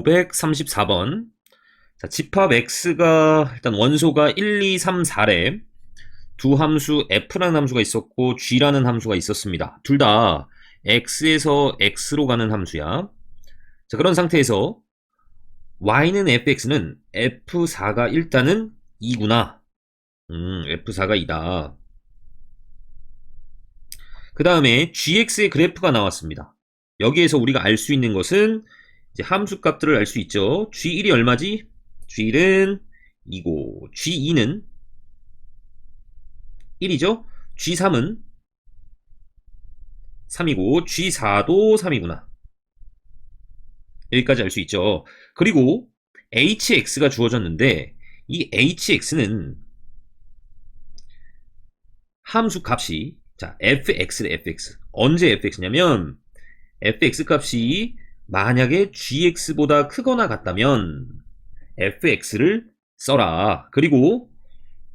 534번. 자, 집합 x가 일단 원소가 1, 2, 3, 4래. 두 함수 f라는 함수가 있었고 g라는 함수가 있었습니다. 둘 다 x에서 x로 가는 함수야. 자, 그런 상태에서 y는 fx는 f4가 일단은 2구나. 음, f4가 2다. 그 다음에 gx의 그래프가 나왔습니다. 여기에서 우리가 알 수 있는 것은 이제 함수 값들을 알 수 있죠. G1이 얼마지? G1은 2고 G2는 1이죠. G3은 3이고 G4도 3이구나. 여기까지 알 수 있죠. 그리고 hx가 주어졌는데 이 hx는 함수 값이 자 fx래 fx 언제 fx냐면 fx 값이 만약에 gx보다 크거나 같다면 fx를 써라. 그리고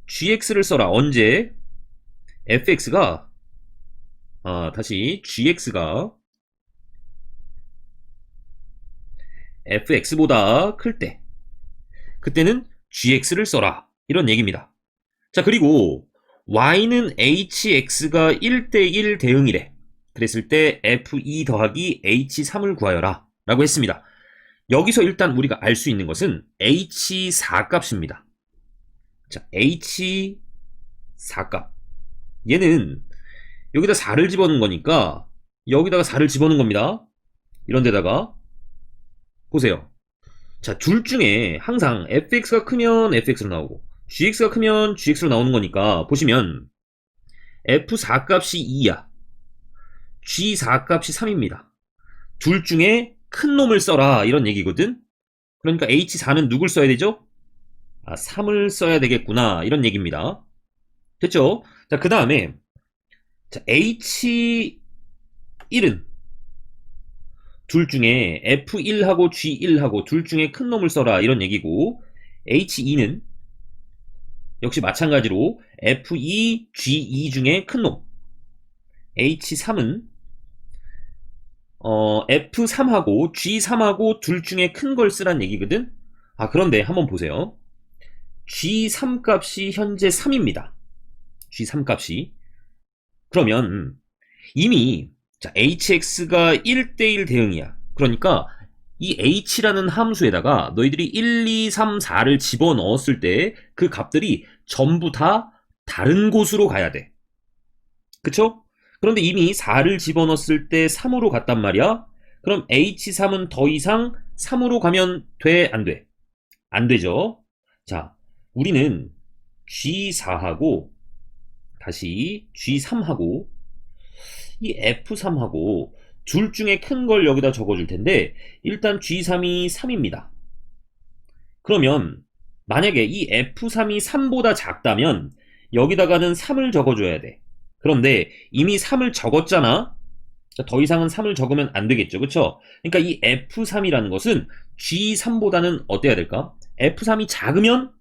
gx를 써라. 언제? fx가 아, 다시 gx가 fx보다 클 때 그때는 gx를 써라. 이런 얘기입니다. 자, 그리고 y는 hx가 1대1 대응이래. 그랬을 때 f2 더하기 h3을 구하여라 라고 했습니다. 여기서 일단 우리가 알 수 있는 것은 h4 값입니다. 자, h4 값. 얘는 여기다 4를 집어넣은 거니까 여기다가 4를 집어넣은 겁니다. 이런 데다가 보세요. 자, 둘 중에 항상 fx가 크면 fx로 나오고 gx가 크면 gx로 나오는 거니까 보시면 f4 값이 2야. G4 값이 3입니다. 둘 중에 큰 놈을 써라 이런 얘기거든. 그러니까 H4는 누굴 써야 되죠? 아, 3을 써야 되겠구나 이런 얘기입니다. 됐죠? 자, 그 다음에 H1은 둘 중에 F1하고 G1하고 둘 중에 큰 놈을 써라 이런 얘기고 H2는 역시 마찬가지로 F2, G2 중에 큰 놈. H3은 어, F3하고 G3하고 둘 중에 큰 걸 쓰란 얘기거든? 아, 그런데 한번 보세요. G3 값이 현재 3입니다. G3 값이. 그러면 이미 자, hx가 1대1 대응이야. 그러니까 이 h라는 함수에다가 너희들이 1, 2, 3, 4를 집어넣었을 때 그 값들이 전부 다 다른 곳으로 가야 돼. 그쵸? 그런데 이미 4를 집어넣었을 때 3으로 갔단 말이야. 그럼 H3은 더 이상 3으로 가면 돼? 안 돼? 안 되죠. 자, 우리는 G4하고 다시 G3하고 이 F3하고 둘 중에 큰 걸 여기다 적어줄 텐데 일단 G3이 3입니다. 그러면 만약에 이 F3이 3보다 작다면 여기다가는 3을 적어줘야 돼. 그런데 이미 3을 적었잖아. 더 이상은 3을 적으면 안 되겠죠. 그쵸? 그러니까 이 F3이라는 것은 G3보다는 어때야 될까? F3이 작으면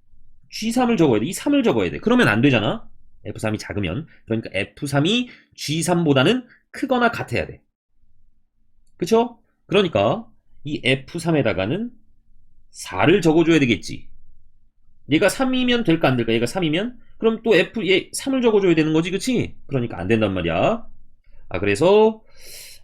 G3을 적어야 돼. 이 3을 적어야 돼. 그러면 안 되잖아. F3이 작으면. 그러니까 F3이 G3보다는 크거나 같아야 돼. 그쵸? 그러니까 이 F3에다가는 4를 적어줘야 되겠지. 얘가 3이면 될까 안 될까? 얘가 3이면? 그럼 또 F에 3을 적어줘야 되는 거지, 그치? 그러니까 안 된단 말이야. 아, 그래서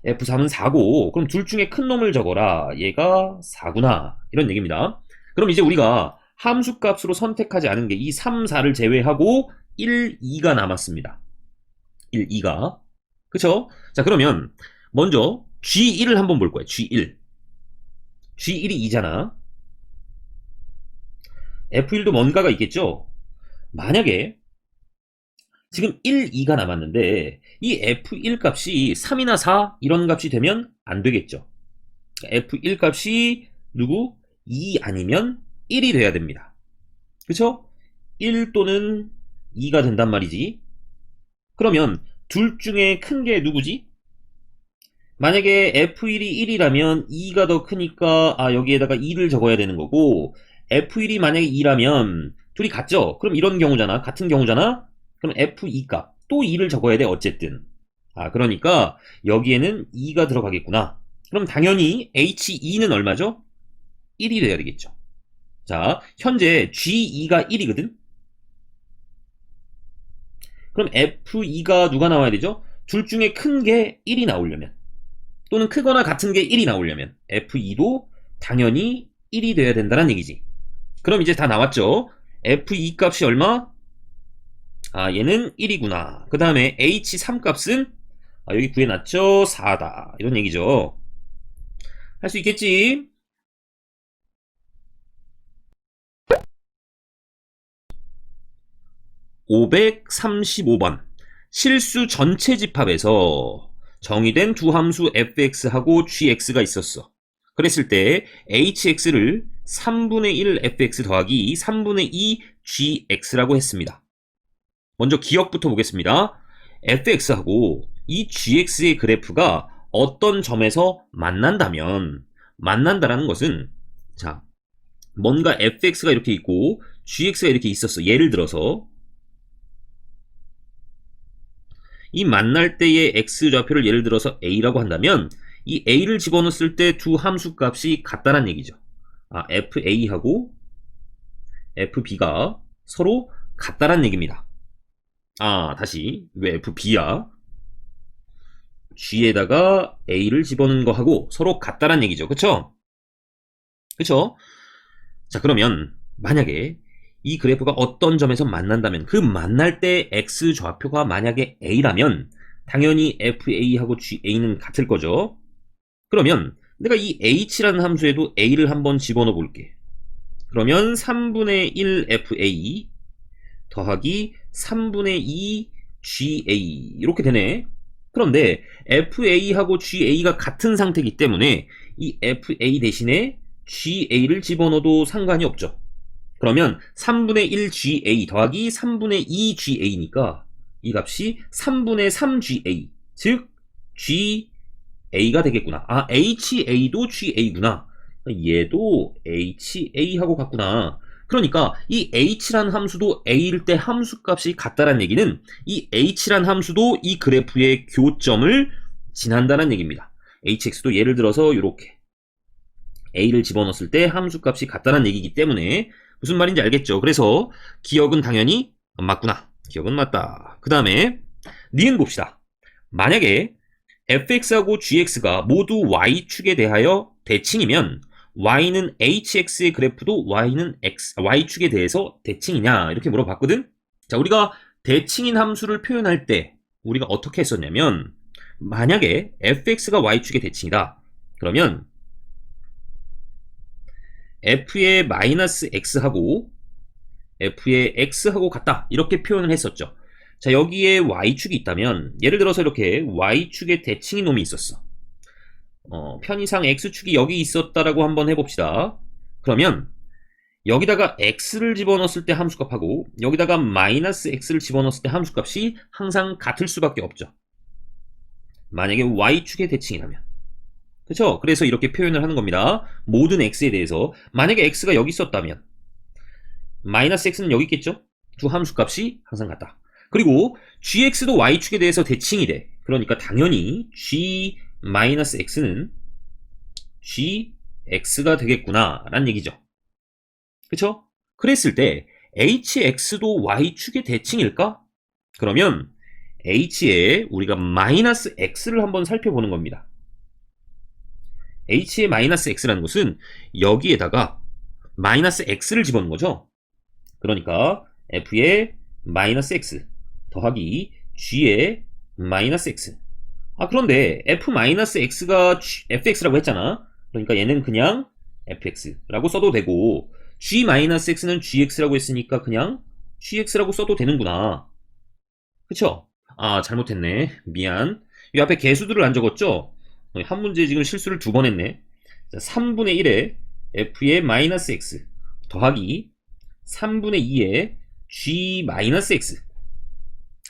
F3은 4고, 그럼 둘 중에 큰 놈을 적어라. 얘가 4구나. 이런 얘기입니다. 그럼 이제 우리가 함수 값으로 선택하지 않은 게 이 3, 4를 제외하고 1, 2가 남았습니다. 1, 2가. 그쵸? 자, 그러면 먼저 G1을 한번 볼 거예요. G1. G1이 2잖아. F1도 뭔가가 있겠죠? 만약에 지금 1, 2가 남았는데 이 F1 값이 3이나 4 이런 값이 되면 안 되겠죠. F1 값이 누구? 2 아니면 1이 돼야 됩니다. 그쵸? 1 또는 2가 된단 말이지. 그러면 둘 중에 큰 게 누구지? 만약에 F1이 1이라면 2가 더 크니까 아 여기에다가 2를 적어야 되는 거고 F1이 만약에 2라면 둘이 같죠? 그럼 이런 경우잖아. 같은 경우잖아? 그럼 F2 값. 또 2를 적어야 돼, 어쨌든. 아, 그러니까 여기에는 2가 들어가겠구나. 그럼 당연히 H2는 얼마죠? 1이 돼야 되겠죠. 자, 현재 G2가 1이거든? 그럼 F2가 누가 나와야 되죠? 둘 중에 큰 게 1이 나오려면 또는 크거나 같은 게 1이 나오려면 F2도 당연히 1이 돼야 된다는 얘기지. 그럼 이제 다 나왔죠? F2 값이 얼마? 아, 얘는 1이구나. 그 다음에 H3 값은 아, 여기 구해놨죠? 4다. 이런 얘기죠. 할 수 있겠지? (535번) 실수 전체 집합에서 정의된 두 함수 fx하고 gx가 있었어. 그랬을 때 hx를 3분의 1 fx 더하기 3분의 2 gx라고 했습니다. 먼저 기억부터 보겠습니다. fx하고 이 gx의 그래프가 어떤 점에서 만난다면 만난다라는 것은 자 뭔가 fx가 이렇게 있고 gx가 이렇게 있었어. 예를 들어서 이 만날 때의 x좌표를 예를 들어서 a라고 한다면 이 a를 집어넣었을 때 두 함수 값이 같다는 얘기죠. 아, fa하고 fb가 서로 같다란 얘기입니다. 아, 다시 왜 fb야? g에다가 a를 집어넣은 거하고 서로 같다란 얘기죠. 그쵸? 그쵸? 자, 그러면 만약에 이 그래프가 어떤 점에서 만난다면 그 만날 때 x 좌표가 만약에 a라면 당연히 fa하고 ga는 같을 거죠. 그러면 내가 이 h라는 함수에도 a를 한번 집어넣어 볼게. 그러면 3분의 1 fa 더하기 3분의 2 ga 이렇게 되네. 그런데 fa하고 ga가 같은 상태이기 때문에 이 fa 대신에 ga를 집어넣어도 상관이 없죠. 그러면 3분의 1ga 더하기 3분의 2ga니까 이 값이 3분의 3ga 즉 ga가 되겠구나. 아 ha도 ga구나. 얘도 ha하고 같구나. 그러니까 이 h라는 함수도 a일 때 함수값이 같다는 얘기는 이 h라는 함수도 이 그래프의 교점을 지난다는 얘기입니다. hx도 예를 들어서 이렇게 a를 집어넣었을 때 함수값이 같다는 얘기이기 때문에 무슨 말인지 알겠죠? 그래서 기억은 당연히 맞구나. 기억은 맞다. 그 다음에 니은 봅시다. 만약에 fx하고 gx가 모두 y축에 대하여 대칭이면 y는 hx의 그래프도 y는 x, y축에 대해서 대칭이냐 이렇게 물어봤거든? 자 우리가 대칭인 함수를 표현할 때 우리가 어떻게 했었냐면 만약에 fx가 y축의 대칭이다. 그러면 f의 마이너스 x하고 f의 x하고 같다 이렇게 표현을 했었죠 자 여기에 y축이 있다면 예를 들어서 이렇게 y축의 대칭인 놈이 있었어 어, 편의상 x축이 여기 있었다라고 한번 해봅시다 그러면 여기다가 x를 집어넣었을 때 함수값하고 여기다가 마이너스 x를 집어넣었을 때 함수값이 항상 같을 수밖에 없죠 만약에 y축의 대칭이라면 그렇죠? 그래서 이렇게 표현을 하는 겁니다. 모든 x에 대해서 만약에 x가 여기 있었다면 마이너스 x는 여기 있겠죠? 두 함수 값이 항상 같다. 그리고 gx도 y축에 대해서 대칭이 돼. 그러니까 당연히 g 마이너스 x는 gx가 되겠구나 라는 얘기죠. 그쵸? 그랬을 때 hx도 y축의 대칭일까? 그러면 h에 우리가 마이너스 x를 한번 살펴보는 겁니다. h의 마이너스 x라는 것은 여기에다가 마이너스 x를 집어넣는 거죠. 그러니까 f의 마이너스 x 더하기 g의 마이너스 x 아 그런데 f 마이너스 x가 fx라고 했잖아. 그러니까 얘는 그냥 fx라고 써도 되고 g 마이너스 x는 gx라고 했으니까 그냥 gx라고 써도 되는구나. 그쵸? 아 잘못했네. 미안. 이 앞에 개수들을 안 적었죠? 한 문제 지금 실수를 두 번 했네. 자, 3분의 1에 f의 마이너스 x 더하기 3분의 2에 g 마이너스 x.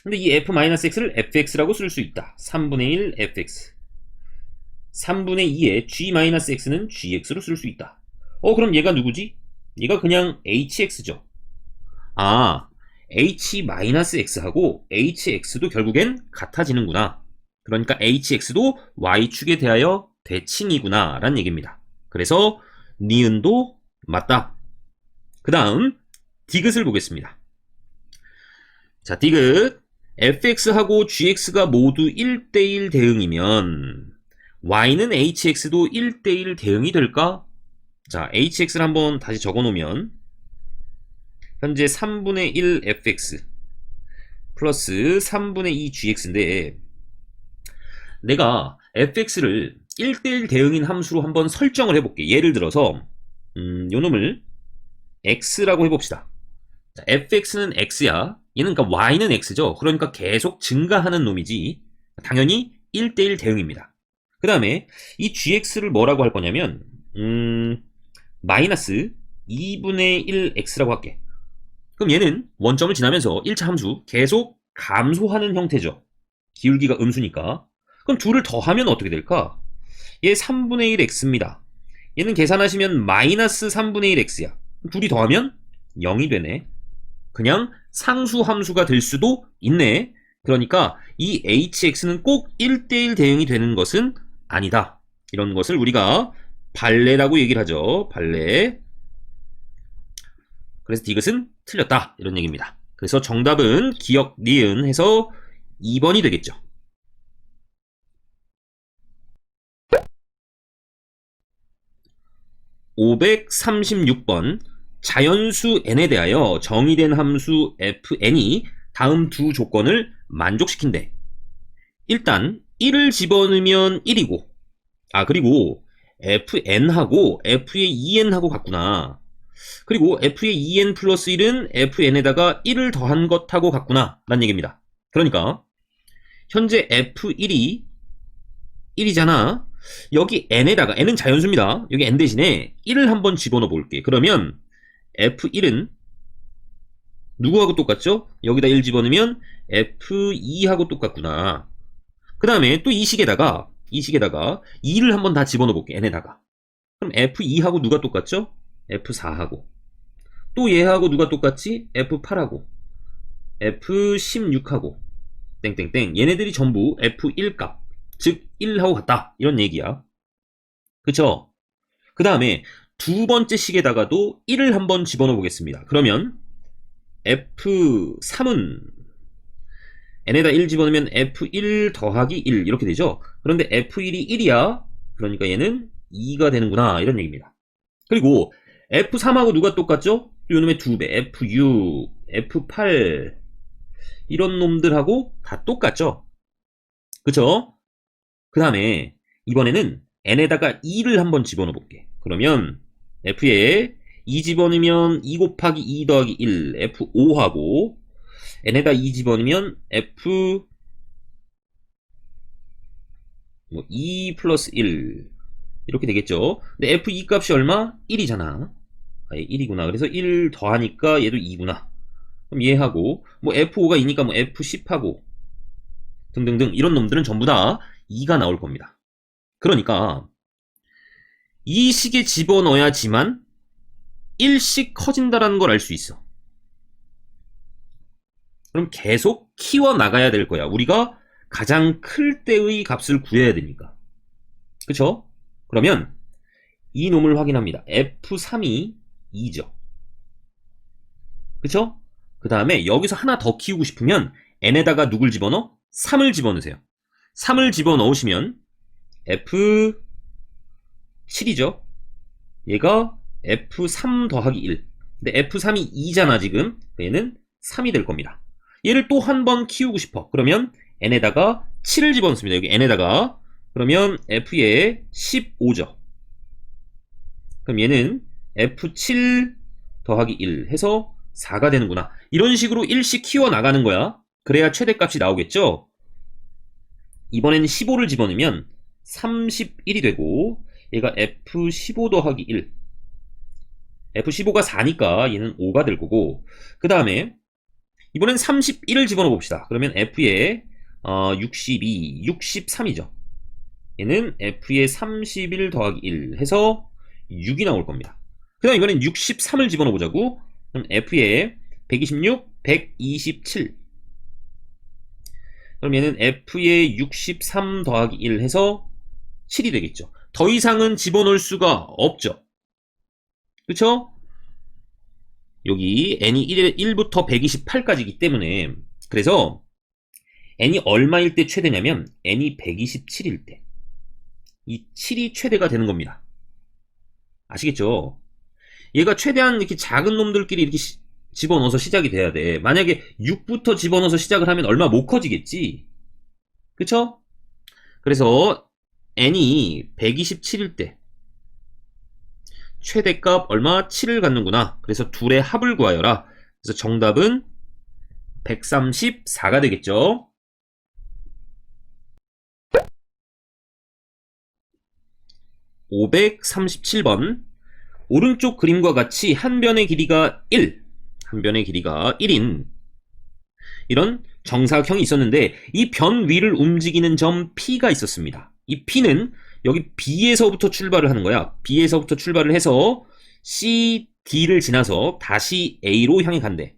근데 이 f 마이너스 x를 fx라고 쓸 수 있다. 3분의 1 fx. 3분의 2에 g 마이너스 x는 gx로 쓸 수 있다. 어, 그럼 얘가 누구지? 얘가 그냥 hx죠. 아, h 마이너스 x하고 hx도 결국엔 같아지는구나. 그러니까 hx도 y축에 대하여 대칭이구나 라는 얘기입니다. 그래서 니은도 맞다. 그 다음 디귿을 보겠습니다. 자, 디귿 fx하고 gx가 모두 1대1 대응이면 y는 hx도 1대1 대응이 될까? 자, hx를 한번 다시 적어 놓으면 현재 3분의 1 fx 플러스 3분의 2 gx인데 내가 fx를 1대1 대응인 함수로 한번 설정을 해볼게. 예를 들어서 음, 요 놈을 x라고 해봅시다. 자, fx는 x야. 얘는 그러니까 y는 x죠. 그러니까 계속 증가하는 놈이지. 당연히 1대1 대응입니다. 그 다음에 이 gx를 뭐라고 할 거냐면 음, 마이너스 2분의 1x라고 할게. 그럼 얘는 원점을 지나면서 1차 함수 계속 감소하는 형태죠. 기울기가 음수니까. 그럼 둘을 더하면 어떻게 될까? 얘 3분의 1x입니다. 얘는 계산하시면 마이너스 3분의 1x야. 둘이 더하면 0이 되네. 그냥 상수 함수가 될 수도 있네. 그러니까 이 hx는 꼭 1대1 대응이 되는 것은 아니다. 이런 것을 우리가 발레라고 얘기를 하죠. 발레. 그래서 디귿은 틀렸다. 이런 얘기입니다. 그래서 정답은 기억 니은 해서 2번이 되겠죠. 536번 자연수 n에 대하여 정의된 함수 fn이 다음 두 조건을 만족시킨대. 일단 1을 집어넣으면 1이고 아 그리고 fn하고 f의 2n하고 같구나. 그리고 f의 2n 플러스 1은 fn에다가 1을 더한 것하고 같구나 라는 얘기입니다. 그러니까 현재 f1이 1이잖아. 여기 n에다가 n은 자연수입니다. 여기 n 대신에 1을 한번 집어넣어 볼게. 그러면 f1은 누구하고 똑같죠? 여기다 1 집어넣으면 f2하고 똑같구나. 그 다음에 또 이 식에다가 이 식에다가 2를 한번 다 집어넣어 볼게. n에다가. 그럼 f2하고 누가 똑같죠? f4하고. 또 얘하고 누가 똑같지? f8하고. f16하고. 땡땡땡. 얘네들이 전부 f1 값. 즉 1하고 같다. 이런 얘기야. 그쵸? 그 다음에 두 번째 식에다가도 1을 한번 집어넣어 보겠습니다. 그러면 F3은 n에다 1 집어넣으면 F1 더하기 1 이렇게 되죠. 그런데 F1이 1이야. 그러니까 얘는 2가 되는구나. 이런 얘기입니다. 그리고 F3하고 누가 똑같죠? 요 놈의 2배. F6, F8 이런 놈들하고 다 똑같죠? 그쵸? 그 다음에 이번에는 n에다가 2를 한번 집어넣어 볼게. 그러면 f에 2 집어넣으면 2 곱하기 2 더하기 1 f5하고 n에다 2 집어넣으면 f 뭐2 플러스 1 이렇게 되겠죠. 근데 f2 값이 얼마? 1이잖아. 아, 1이구나. 그래서 1 더하니까 얘도 2구나. 그럼 얘하고 뭐 f5가 2니까 뭐 f10하고 등등등 이런 놈들은 전부 다 2가 나올 겁니다. 그러니까 이 식에 집어넣어야지만 1씩 커진다라는 걸 알 수 있어. 그럼 계속 키워 나가야 될 거야. 우리가 가장 클 때의 값을 구해야 되니까. 그쵸? 그러면 이 놈을 확인합니다. F3이 2죠. 그쵸? 그 다음에 여기서 하나 더 키우고 싶으면 n에다가 누굴 집어넣어? 3을 집어넣으세요. 3을 집어넣으시면 F7이죠. 얘가 F3 더하기 1. 근데 F3이 2잖아 지금. 얘는 3이 될 겁니다. 얘를 또 한 번 키우고 싶어. 그러면 n에다가 7을 집어넣습니다. 여기 n에다가 그러면 F에 15죠. 그럼 얘는 F7 더하기 1 해서 4가 되는구나. 이런 식으로 1씩 키워 나가는 거야. 그래야 최대값이 나오겠죠? 이번엔 15를 집어넣으면 31이 되고 얘가 F15 더하기 1 F15가 4니까 얘는 5가 될 거고 그 다음에 이번엔 31을 집어넣어 봅시다. 그러면 F에 어, 62, 63이죠. 얘는 F에 31 더하기 1 해서 6이 나올 겁니다. 그 다음 이번엔 63을 집어넣어 보자고 그럼 F에 126, 127 그럼 얘는 F에 63 더하기 1 해서 7이 되겠죠. 더 이상은 집어넣을 수가 없죠. 그쵸? 여기 n이 1, 1부터 128까지이기 때문에 그래서 n이 얼마일 때 최대냐면 n이 127일 때 이 7이 최대가 되는 겁니다. 아시겠죠? 얘가 최대한 이렇게 작은 놈들끼리 이렇게 시- 집어넣어서 시작이 돼야 돼. 만약에 6부터 집어넣어서 시작을 하면 얼마 못 커지겠지. 그쵸? 그래서 n이 127일 때 최대값 얼마? 7을 갖는구나. 그래서 둘의 합을 구하여라. 그래서 정답은 134가 되겠죠. (537번) 오른쪽 그림과 같이 한 변의 길이가 1, 한 변의 길이가 1인 이런 정사각형이 있었는데 이 변 위를 움직이는 점 P가 있었습니다. 이 P는 여기 B에서부터 출발을 하는 거야. B에서부터 출발을 해서 C, D를 지나서 다시 A로 향해 간대.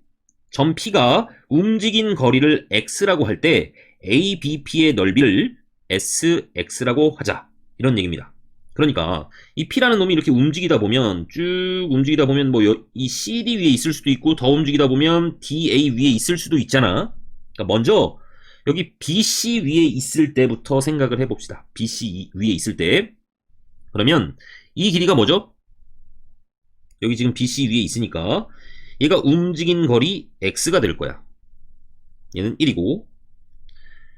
점 P가 움직인 거리를 X라고 할 때 ABP의 넓이를 SX라고 하자. 이런 얘기입니다. 그러니까 이 P라는 놈이 이렇게 움직이다 보면 쭉 움직이다 보면 뭐 이 CD 위에 있을 수도 있고 더 움직이다 보면 DA 위에 있을 수도 있잖아. 그러니까 먼저 여기 BC 위에 있을 때부터 생각을 해봅시다. BC 위에 있을 때. 그러면 이 길이가 뭐죠? 여기 지금 BC 위에 있으니까 얘가 움직인 거리 X가 될 거야. 얘는 1이고.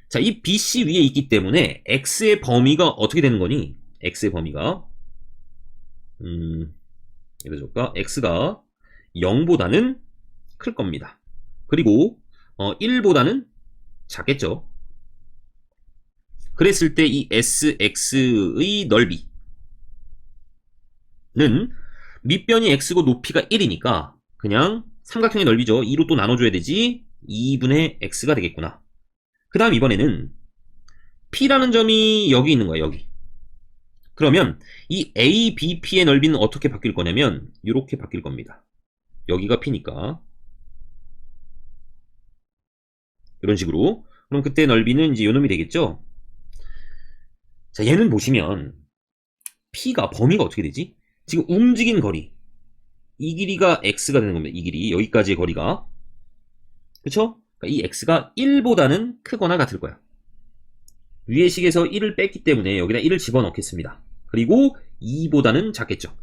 자, 이 BC 위에 있기 때문에 X의 범위가 어떻게 되는 거니? X의 범위가 음, 예를 들어볼까? X가 0보다는 클 겁니다. 그리고 어, 1보다는 작겠죠. 그랬을 때 이 SX의 넓이는 밑변이 X고 높이가 1이니까 그냥 삼각형의 넓이죠. 2로 또 나눠줘야 되지. 2분의 X가 되겠구나. 그 다음 이번에는 P라는 점이 여기 있는 거야, 여기. 그러면 이 ABP의 넓이는 어떻게 바뀔 거냐면 이렇게 바뀔 겁니다. 여기가 P니까 이런 식으로 그럼 그때 넓이는 이제 요놈이 되겠죠? 자, 얘는 보시면 P가 범위가 어떻게 되지? 지금 움직인 거리 이 길이가 X가 되는 겁니다. 이 길이 여기까지의 거리가 그쵸? 그러니까 이 X가 1보다는 크거나 같을 거야. 위의 식에서 1을 뺐기 때문에 여기다 1을 집어넣겠습니다. 그리고 2보다는 작겠죠.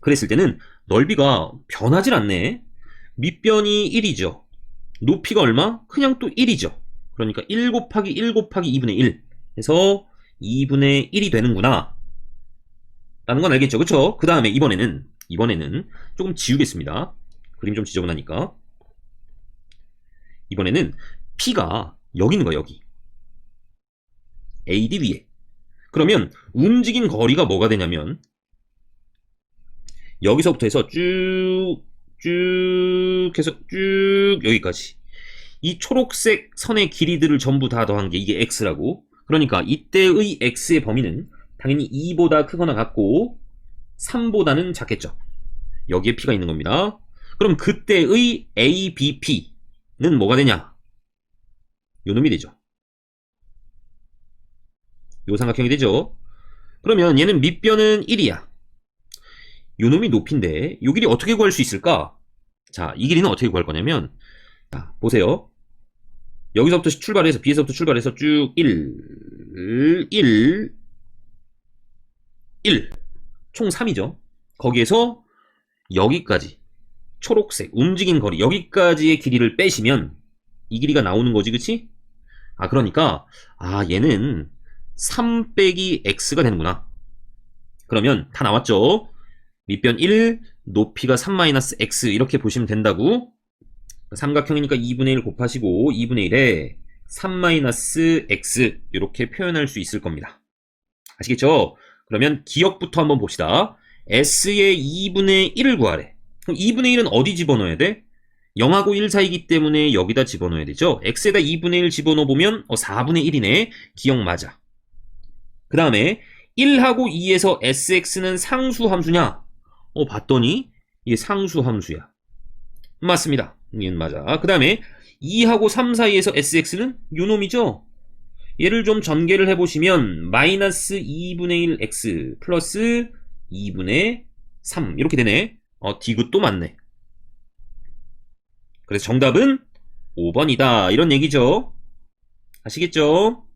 그랬을 때는 넓이가 변하질 않네. 밑변이 1이죠. 높이가 얼마? 그냥 또 1이죠. 그러니까 1 곱하기 1 곱하기 2분의 1 해서 2분의 1이 되는구나. 라는 건 알겠죠. 그쵸? 그 다음에 이번에는 이번에는 조금 지우겠습니다. 그림 좀 지저분하니까. 이번에는 P가 여기 있는 거야, 여기. AD 위에. 그러면 움직인 거리가 뭐가 되냐면 여기서부터 해서 쭉, 쭉 해서 쭉 여기까지. 이 초록색 선의 길이들을 전부 다 더한 게 이게 x라고. 그러니까 이때의 x의 범위는 당연히 2보다 크거나 같고 3보다는 작겠죠. 여기에 p가 있는 겁니다. 그럼 그때의 ABP는 뭐가 되냐? 요 놈이 되죠. 요 삼각형이 되죠. 그러면 얘는 밑변은 1이야. 요놈이 높인데 요 길이 어떻게 구할 수 있을까? 자, 이 길이는 어떻게 구할 거냐면 자, 보세요. 여기서부터 출발해서 B에서부터 출발해서 쭉 1, 1, 1. 총 3이죠. 거기에서 여기까지 초록색 움직인 거리 여기까지의 길이를 빼시면 이 길이가 나오는 거지, 그치? 아, 그러니까 아, 얘는 3 빼기 x가 되는구나. 그러면 다 나왔죠? 밑변 1, 높이가 3-x 이렇게 보시면 된다고. 삼각형이니까 2분의 1 곱하시고 2분의 1에 3-x 이렇게 표현할 수 있을 겁니다. 아시겠죠? 그러면 기억부터 한번 봅시다. s의 2분의 1을 구하래. 그럼 2분의 1은 어디 집어넣어야 돼? 0하고 1 사이기 때문에 여기다 집어넣어야 되죠. x에다 2분의 1 집어넣어 보면 어, 4분의 1이네. 기억 맞아. 그 다음에 1하고 2에서 sx는 상수 함수냐? 어, 봤더니 이게 상수 함수야. 맞습니다. 이건 맞아. 그 다음에 2하고 3 사이에서 sx는 요놈이죠? 얘를 좀 전개를 해보시면 마이너스 2분의 1 x 플러스 2분의 3 이렇게 되네. 어, 디귿 또 맞네. 그래서 정답은 5번이다. 이런 얘기죠. 아시겠죠?